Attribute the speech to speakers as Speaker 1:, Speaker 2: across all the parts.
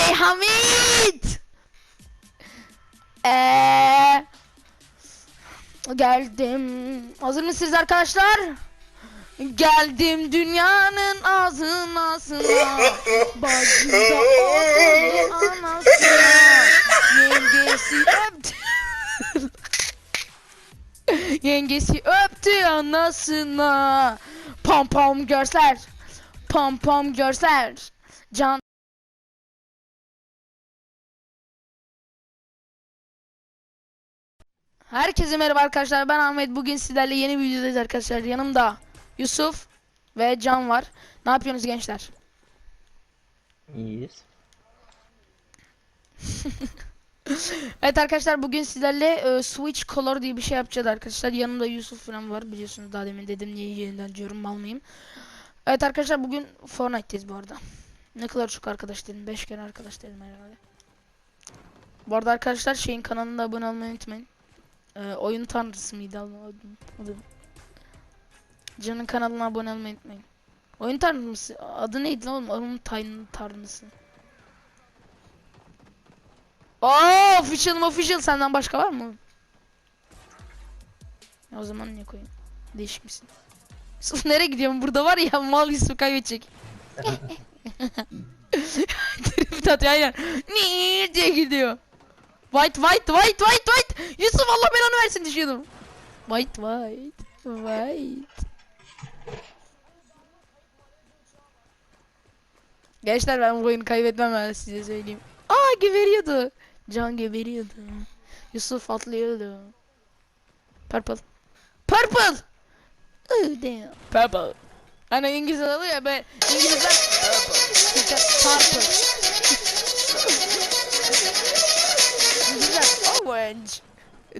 Speaker 1: Hamid. Eee geldim. Hazır mısınız arkadaşlar? Geldim dünyanın ağzına sına Bacı da oğlu anasına Yengesi öptü Yengesi öptü anasına Pam pam görsel Pam pam görsel Can Herkese merhaba arkadaşlar ben Ahmet. Bugün sizlerle yeni bir videodayız arkadaşlar. Yanımda Yusuf ve Can var. Ne yapıyorsunuz gençler?
Speaker 2: İyiyiz.
Speaker 1: Evet arkadaşlar bugün sizlerle e, Switch Color diye bir şey yapacağız arkadaşlar. Yanımda Yusuf falan var. Biliyorsunuz daha demin dedim niye yeniden diyorum mal mıyım Evet arkadaşlar bugün Fortnite'teyiz bu arada. Ne kadar çok arkadaş dedim 5 kere arkadaş dedim herhalde. Bu arada arkadaşlar şeyin kanalına abone olmayı unutmayın Ee, oyun tanrısı mıydı adı? adı? Can'ın kanalına abone olmayı unutmayın. Oyun tanrısı adı neydi lan oğlum? Oyun tan tanrısı. Oo, official mı official senden başka var mı? Ya o zaman niye koyayım? Değişik misin? Yusuf nereye gidiyorsun? Burada var ya mal Yusuf kaybedecek. Trip atıyor aynen. Nii diye gidiyor. White white white white white. Yusuf Allah belanı versin düşüyordum. White white white. Gençler ben bu oyunu kaybetmem ben size söyleyeyim. Aa geberiyordu. Can geberiyordu. Yusuf atlıyordu. Purple. Purple. Oh damn. Purple. Hani İngilizce oluyor ya ben İngilizler Purple. Orange.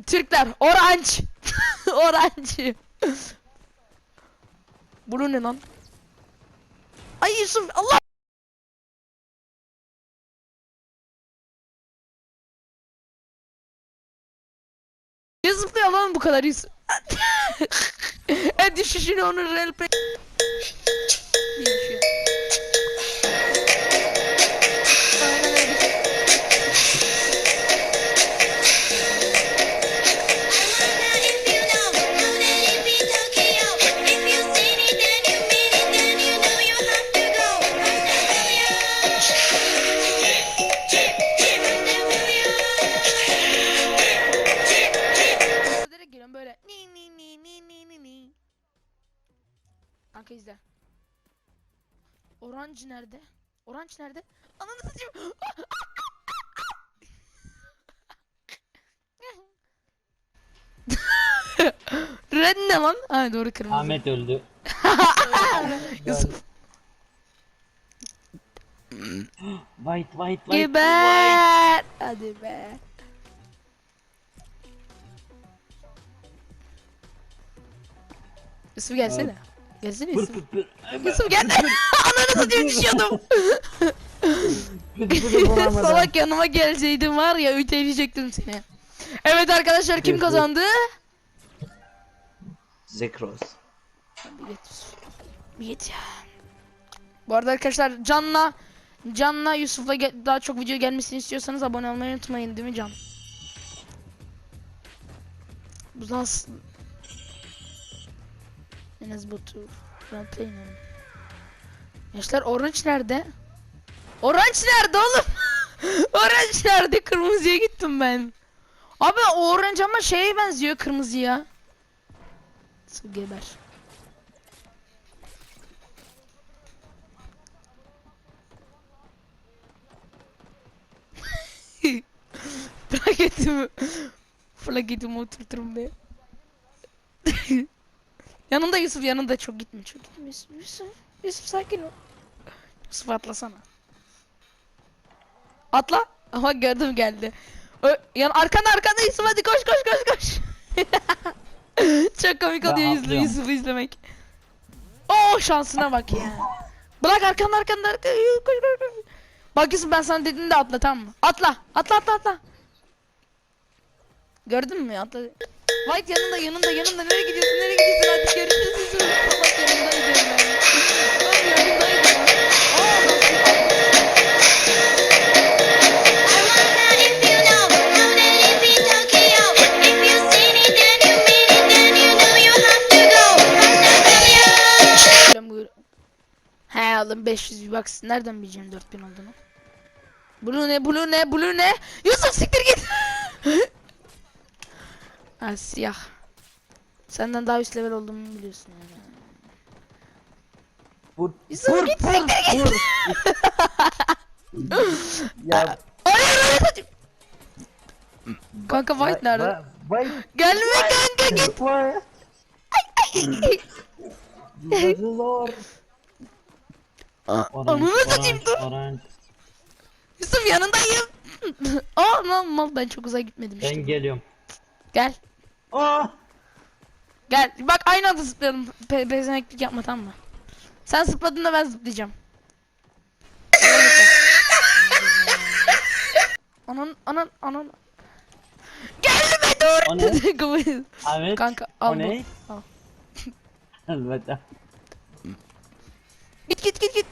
Speaker 1: Türkler orange. orange. Bu ne lan? Ay Yusuf Allah Ne zıplıyor lan bu kadar Yusuf? e düşüşünü onu real Orange nerede? Orange nerede? Ananı satayım. Red ne lan? Ha doğru kırmızı.
Speaker 2: Ahmet öldü.
Speaker 1: Yusuf.
Speaker 2: White white white.
Speaker 1: Geber. Hadi be. Yusuf gelsene. Gelsene Yusuf. Yusuf gel. Ananı satayım düşüyordum. Salak yanıma gelseydin var ya öteleyecektim seni. Evet arkadaşlar kim kazandı?
Speaker 2: Zekros.
Speaker 1: Bir git ya. Bu arada arkadaşlar Can'la Can'la Yusuf'la daha çok video gelmesini istiyorsanız abone olmayı unutmayın değil mi Can? Bu nasıl? En az bu. Roleplay mi? Gençler Orange nerede? Orange nerede oğlum? Orange nerede? Kırmızıya gittim ben. Abi orange ama şeye benziyor kırmızıya. Su geber. Plaketimi Plaketimi oturturum be. yanında Yusuf yanında çok gitme çok gitme Yusuf Yusuf, Yusuf sakin ol. Yusuf atlasana. Atla. Ama gördüm geldi. Ö yan arkanda arkanda Yusuf hadi koş koş koş koş. çok komik oluyor Yusuf,
Speaker 2: atlıyorum.
Speaker 1: Yusuf'u izlemek. Oo şansına bak ya. Bırak arkanda arkanda arkanda. Koş koş koş. Bak Yusuf ben sana dedim de atla tamam mı? Atla. Atla atla atla. Gördün mü? Atla. White yanında yanında yanında nereye gidiyorsun nereye gidiyorsun 500 V-Bucks. Nereden bileceğim 4000 olduğunu? Blue ne? Blue ne? Blue ne? Yusuf siktir git. ha siyah. Senden daha üst level olduğumu biliyorsun yani.
Speaker 2: Vur.
Speaker 1: Yusuf
Speaker 2: Vur.
Speaker 1: git
Speaker 2: Vur.
Speaker 1: siktir git.
Speaker 2: Vur. ya.
Speaker 1: Hayır hayır. Kanka White nerede?
Speaker 2: White.
Speaker 1: Gelme kanka git.
Speaker 2: White. Zor.
Speaker 1: Ananı satayım, dur.
Speaker 2: Orange.
Speaker 1: Yusuf yanındayım. Aa lan mal ben çok uzağa gitmedim işte.
Speaker 2: Ben geliyorum.
Speaker 1: Gel.
Speaker 2: Ah.
Speaker 1: Gel. Bak aynı anda zıplayalım. Pe pezevenklik yapma tamam mı? Sen zıpladığında ben zıplayacağım. anan anan anan. Dur.
Speaker 2: ne?
Speaker 1: Kabul-
Speaker 2: Evet.
Speaker 1: Kanka al
Speaker 2: O
Speaker 1: bu.
Speaker 2: ne?
Speaker 1: Al.
Speaker 2: Elbette.
Speaker 1: Git git git git.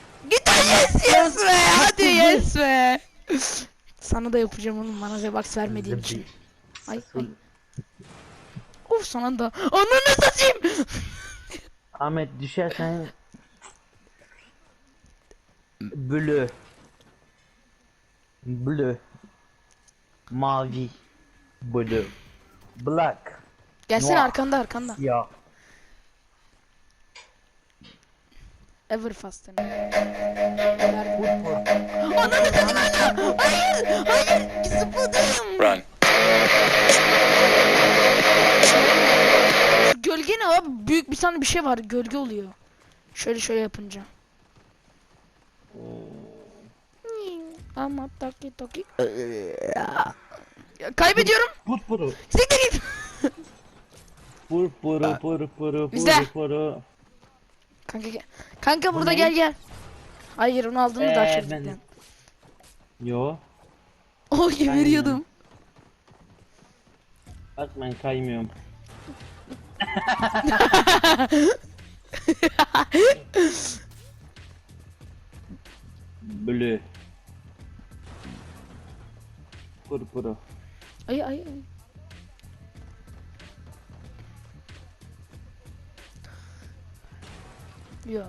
Speaker 1: Yes yes be. Hadi yes be. Sana da yapacağım oğlum bana V-Bucks vermediğin için. Ay ay. Of son anda. Ananı satayım.
Speaker 2: Ahmet düşersen blue blue mavi blue black
Speaker 1: Gelsene arkanda arkanda.
Speaker 2: ya
Speaker 1: Ever faster. Ananı satayım. Hayır hayır. Zıpladım.
Speaker 3: Run.
Speaker 1: Şu gölge ne abi? Büyük bir tane bir şey var. Gölge oluyor. Şöyle şöyle yapınca. Ama taki taki. Ya, Kaybediyorum.
Speaker 2: purpuru
Speaker 1: Siktir git.
Speaker 2: purpuru purpuru
Speaker 1: Bizde.
Speaker 2: purpuru
Speaker 1: Kanka gel. Kanka burada
Speaker 2: ne?
Speaker 1: gel gel. Hayır onu daha
Speaker 2: Ee,
Speaker 1: çok
Speaker 2: ben-
Speaker 1: zıplayan.
Speaker 2: yo
Speaker 1: Oh geberiyordum.
Speaker 2: bak ben kaymıyorum blue purpuru
Speaker 1: Ay ay ay. Yo.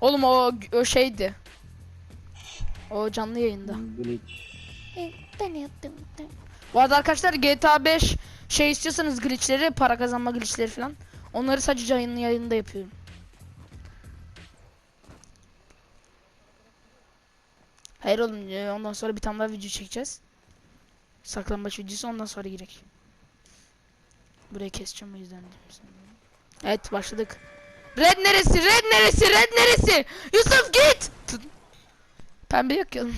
Speaker 1: Oğlum o, o şeydi. O canlı yayında.
Speaker 2: glitch
Speaker 1: Bu arada arkadaşlar GTA 5 şey istiyorsanız glitchleri, para kazanma glitchleri falan. Onları sadece yayın yayında yapıyorum. Hayır oğlum e, ondan sonra bir tane daha video çekeceğiz. Saklambaç videosu ondan sonra girek. Burayı keseceğim o yüzden. Evet başladık. Red neresi? Red neresi? Red neresi? Yusuf git! Pembe yakıyorum.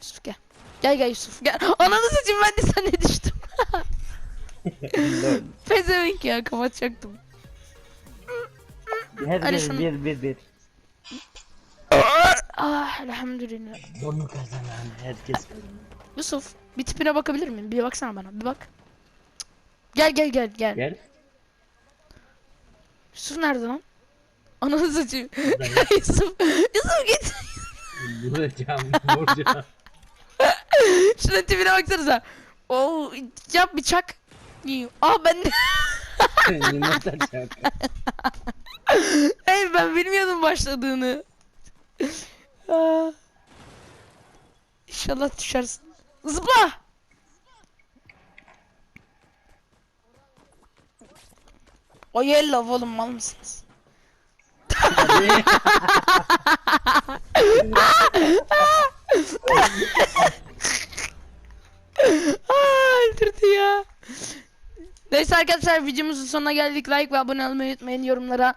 Speaker 1: Yusuf gel. Gel gel Yusuf gel. Ananı satayım ben de sana düştüm. Pezevenk ya kapatacaktım. Hadi
Speaker 2: Herkes
Speaker 1: şunu-
Speaker 2: bir bir bir.
Speaker 1: Ah elhamdülillah.
Speaker 2: Bunu kazanan herkes
Speaker 1: Yusuf bir tipine bakabilir miyim? Bir baksana bana bir bak. Gel gel gel gel.
Speaker 2: Gel.
Speaker 1: Yusuf nerede lan? Ananı satayım. Yusuf. Yusuf git.
Speaker 2: Vuracağım, vuracağım.
Speaker 1: Şuna tipine baksanıza. Oo yap bir çak. İyi. Aa ben de.
Speaker 2: Yumurta.
Speaker 1: Hey ben bilmiyordum başladığını. Aa. İnşallah düşersin. Zıpla. O yellow oğlum mal mısınız? Aa, öldürdü ya. Neyse arkadaşlar videomuzun sonuna geldik. Like ve abone olmayı unutmayın. Yorumlara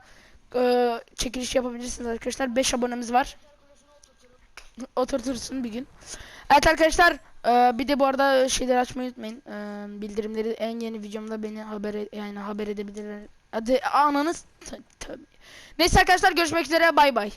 Speaker 1: e, çekiliş yapabilirsiniz arkadaşlar. 5 abonemiz var. Oturtursun bir gün. Evet arkadaşlar e, bir de bu arada şeyleri açmayı unutmayın. E, bildirimleri en yeni videomda beni haber e- yani haber edebilirler. Hadi ananız. Neyse arkadaşlar görüşmek üzere. Bay bay.